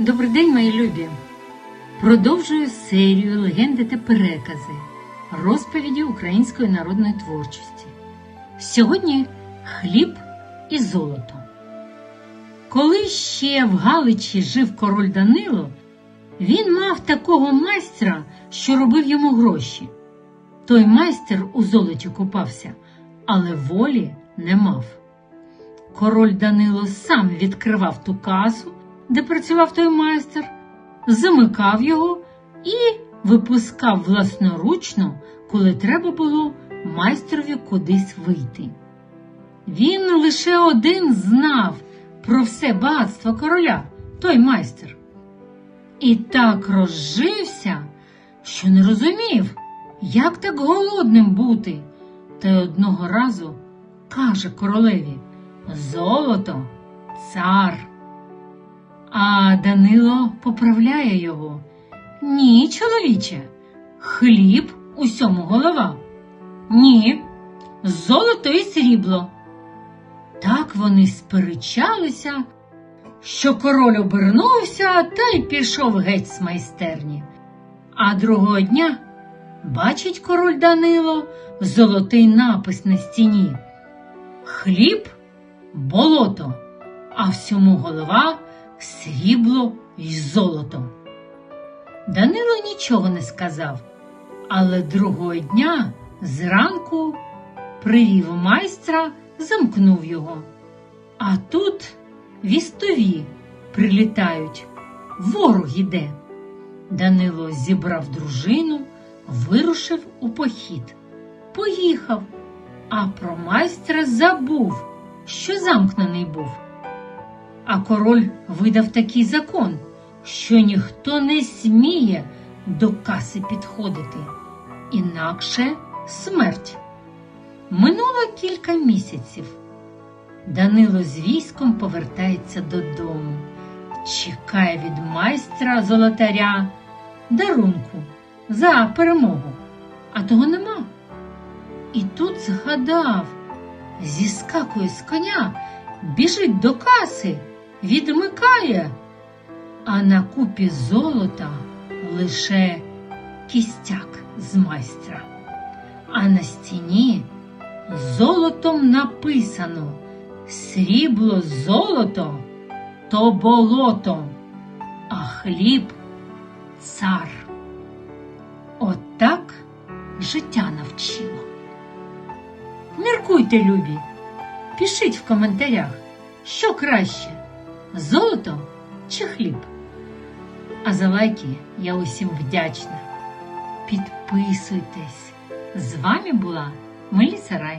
Добрий день, мої любі! Продовжую серію легенди та перекази, розповіді української народної творчості. Сьогодні хліб і золото. Коли ще в Галичі жив король Данило, він мав такого майстра, що робив йому гроші. Той майстер у золоті купався, але волі не мав. Король Данило сам відкривав ту касу, де працював той майстер, замикав його і випускав власноручно, коли треба було майстрові кудись вийти. Він лише один знав про все багатство короля, той майстер. І так розжився, що не розумів, як так голодним бути. Та й одного разу каже королеві Золото цар. А Данило поправляє його. Ні, чоловіче, хліб усьому голова. Ні, золото і срібло. Так вони сперечалися, що король обернувся та й пішов геть з майстерні. А другого дня бачить король Данило золотий напис на стіні. Хліб болото, а всьому голова срібло й золото. Данило нічого не сказав, але другого дня зранку привів майстра, замкнув його. А тут вістові прилітають, ворог іде. Данило зібрав дружину, вирушив у похід. Поїхав, а про майстра забув, що замкнений був. А король видав такий закон, що ніхто не сміє до каси підходити, інакше смерть. Минуло кілька місяців. Данило з військом повертається додому, чекає від майстра золотаря дарунку за перемогу, а того нема. І тут згадав, зіскакує з коня, біжить до каси, відмикає, а на купі золота лише кістяк з майстра. А на стіні золотом написано срібло золото то болото, а хліб цар. Отак життя навчило. Міркуйте, любі, пишіть в коментарях, що краще золото чи хліб. А за лайки я усім вдячна. Підписуйтесь. З вами була Меліса Рай.